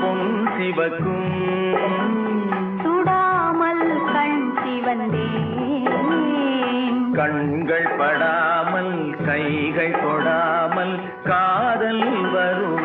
பொன் சிவக்கும். சுடாமல் கண் சிவந்தே கண்கள் படாமல் கைகள் தொடாமல் காதல் வருவ